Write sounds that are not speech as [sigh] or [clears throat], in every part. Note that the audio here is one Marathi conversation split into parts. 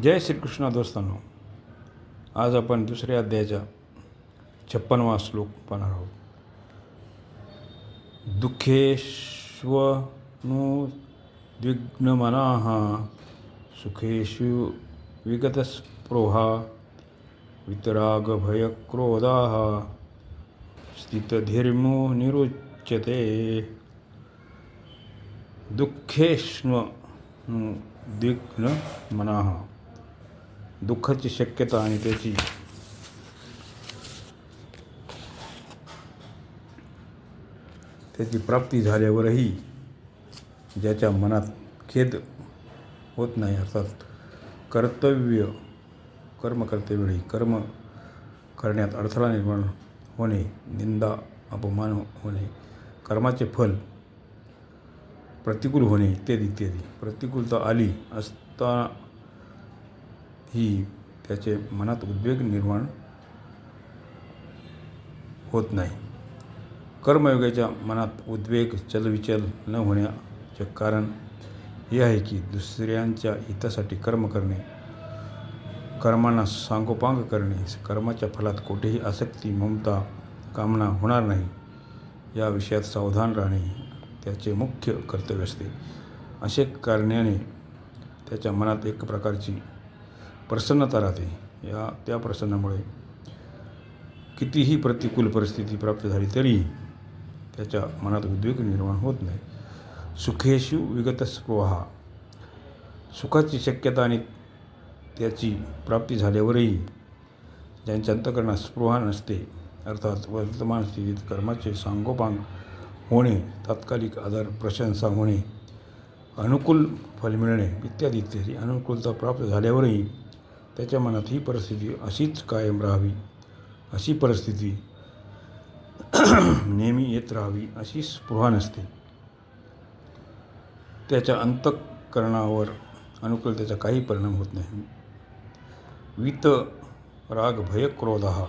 जय श्रीकृष्ण दोस्तांनो आज आपण दुसऱ्या अध्यायाचा छप्पनवा श्लोक पाहणार आहोत. दुःखेष्वनुद्विग्नमनाः सुखेषु विगतस्पृहा वितरागभयक्रोधाः स्थितधीर्मो निरुच्यते। दुःखेष्व द्विघ्न मनाः दुःखाची शक्यता आणि त्याची त्याची प्राप्ती झाल्यावरही ज्याच्या मनात खेद होत नाही अर्थात कर्तव्य कर्म करतेवेळी कर्म करण्यात अडथळा निर्माण होणे निंदा अपमान होणे कर्माचे फल प्रतिकूल होणे इत्यादी इत्यादी. प्रतिकूलता आली असता ही त्याचे मनात उद्वेग निर्माण होत नाही. कर्मयोगाच्या मनात उद्वेग चलविचल न होण्याचे कारण हे आहे की दुसऱ्यांच्या हितासाठी कर्म करणे कर्मांना सांगोपांग करणे कर्माच्या फलात कोठेही आसक्ती ममता कामना होणार नाही. या विषयात सावधान राहणे त्याचे मुख्य कर्तव्य असते. असे करण्याने त्याच्या मनात एक प्रकारची प्रसन्नता राहते. या त्या प्रसन्नामुळे कितीही प्रतिकूल परिस्थिती प्राप्त झाली तरी त्याच्या मनात उद्वेग निर्माण होत नाही. सुखेशु विगतस्पृहा. सुखाची शक्यता आणि त्याची प्राप्ती झाल्यावरही ज्यांच्या अंतकरणात स्पृहा नसते अर्थात वर्तमान स्थितीत कर्माचे सांगोपांग होणे तात्कालिक आधार प्रशंसा होणे अनुकूल फल मिळणे इत्यादी इत्यादी अनुकूलता प्राप्त झाल्यावरही त्याच्या मनात ही परिस्थिती अशीच कायम राहावी अशी परिस्थिती [clears throat] नेहमी येत राहावी अशी स्पृहा नसते. त्याच्या अंतःकरणावर अनुकूलतेचा काही परिणाम होत नाही. वित राग भय क्रोध हा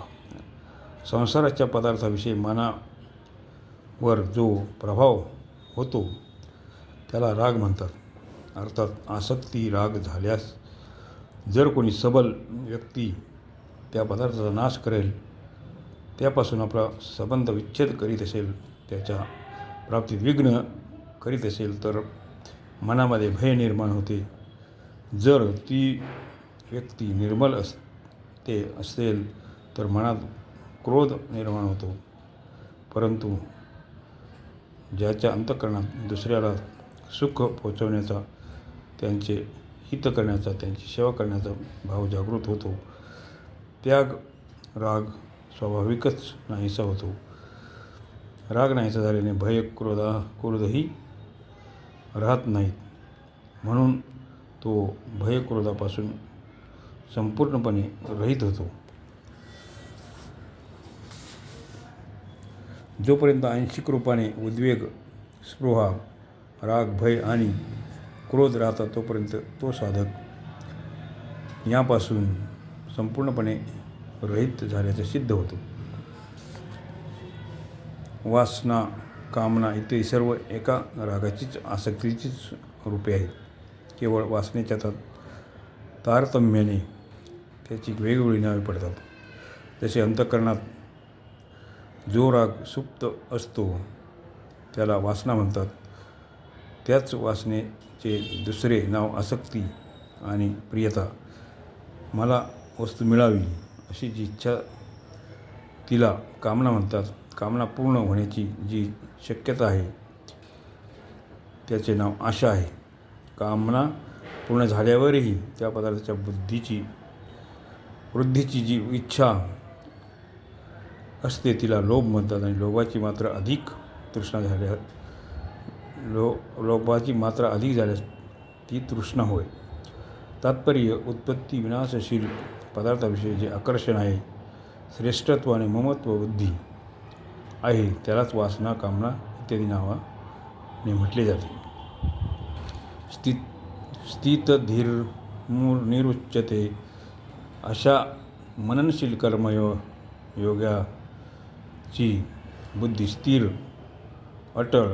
संसाराच्या पदार्थाविषयी मनावर जो प्रभाव होतो त्याला राग म्हणतात. अर्थात आसक्ती राग झाल्यास जर कोणी सबल व्यक्ती त्या पदार्थाचा नाश करेल त्यापासून आपला संबंध विच्छेद करीत असेल त्याच्या प्राप्तीत विघ्न करीत असेल तर मनामध्ये भय निर्माण होते. जर ती व्यक्ती निर्मल अस ते असेल तर मनात क्रोध निर्माण होतो. परंतु ज्याच्या अंतःकरणात दुसऱ्याला सुख पोचवण्याचा त्यांचे हित करण्याचा त्यांची सेवा करण्याचा भाव जागृत होतो. त्याग राग स्वाभाविकच नाहीसा होतो. राग नाहीसा झाल्याने भय क्रोधा क्रोधही राहत नाहीत. म्हणून तो भय क्रोधापासून संपूर्णपणे रहित होतो. जोपर्यंत आंशिक रूपाने उद्वेग स्पृहा राग भय आणि क्रोध राहतात तोपर्यंत तो साधक यापासून संपूर्णपणे रहित झाल्याचे सिद्ध होतो. वासना कामना इत्यादी सर्व एका रागाचीच आसक्तीचीच रूपे आहेत. केवळ वासनेच्या ता तारतम्याने त्याची वेगवेगळी नावे पडतात. जसे अंतःकरणात जो राग सुप्त असतो त्याला वासना म्हणतात. त्याच वासने चे दुसरे नाव आसक्ती आणि प्रियता. मला वस्तू मिळावी अशी जी इच्छा तिला कामना म्हणतात. कामना पूर्ण होण्याची जी शक्यता आहे त्याचे नाव आशा आहे. कामना पूर्ण झाल्यावरही त्या पदार्थाच्या बुद्धीची वृद्धीची जी इच्छा असते तिला लोभ म्हणतात आणि लोभाची मात्र अधिक तृष्णा झाल्या लो लोभाची मात्रा अधिक झाल्यास ती तृष्णा होय. तात्पर्य उत्पत्ती विनाशशील पदार्थाविषयी जे आकर्षण आहे श्रेष्ठत्व आणि ममत्व बुद्धी आहे त्यालाच वासना कामना इत्यादी नावाने म्हटले जाते. स्थित स्थित धीर मूर निरुच्यते अशा मननशील कर्मयो योगाची बुद्धी स्थिर अटळ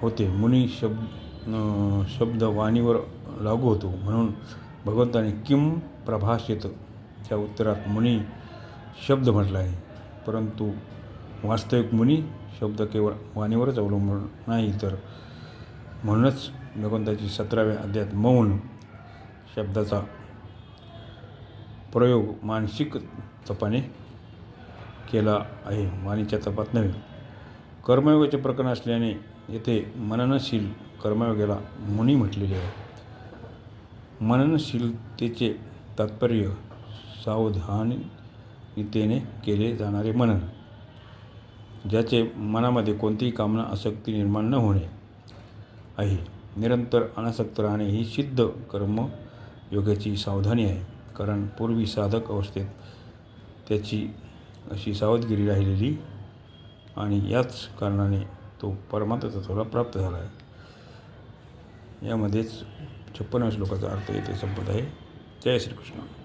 होते. मुनी शब्द शब्द वाणीवर लागू होतो. म्हणून भगवंताने किम प्रभाषेत च्या उत्तरात मुनी शब्द म्हटला आहे. परंतु वास्तविक मुनी शब्द केवळ वाणीवरच अवलंबून नाही तर म्हणूनच भगवंताची सतराव्या अध्यात मौन शब्दाचा प्रयोग मानसिक तपाने केला आहे. वाणीच्या तपात नव्हे. कर्मयोगाचे प्रकरण असल्याने येथे मननशील कर्मयोगाला मुनी म्हटलेले आहे. मननशीलतेचे तात्पर्य सावधानतेने केले जाणारे मनन ज्याचे मनामध्ये कोणतीही कामना आसक्ती निर्माण न होणे आहे. निरंतर अनासक्त राहणे ही सिद्ध कर्मयोगाची सावधानी आहे कारण पूर्वी साधक अवस्थेत त्याची अशी सावधगिरी राहिलेली आणि याच कारणाने तो परमात्मा थोडा प्राप्त झाला आहे. यामध्येच छप्पन्न श्लोकाचा अर्थ येथे संपत आहे. जय श्रीकृष्ण.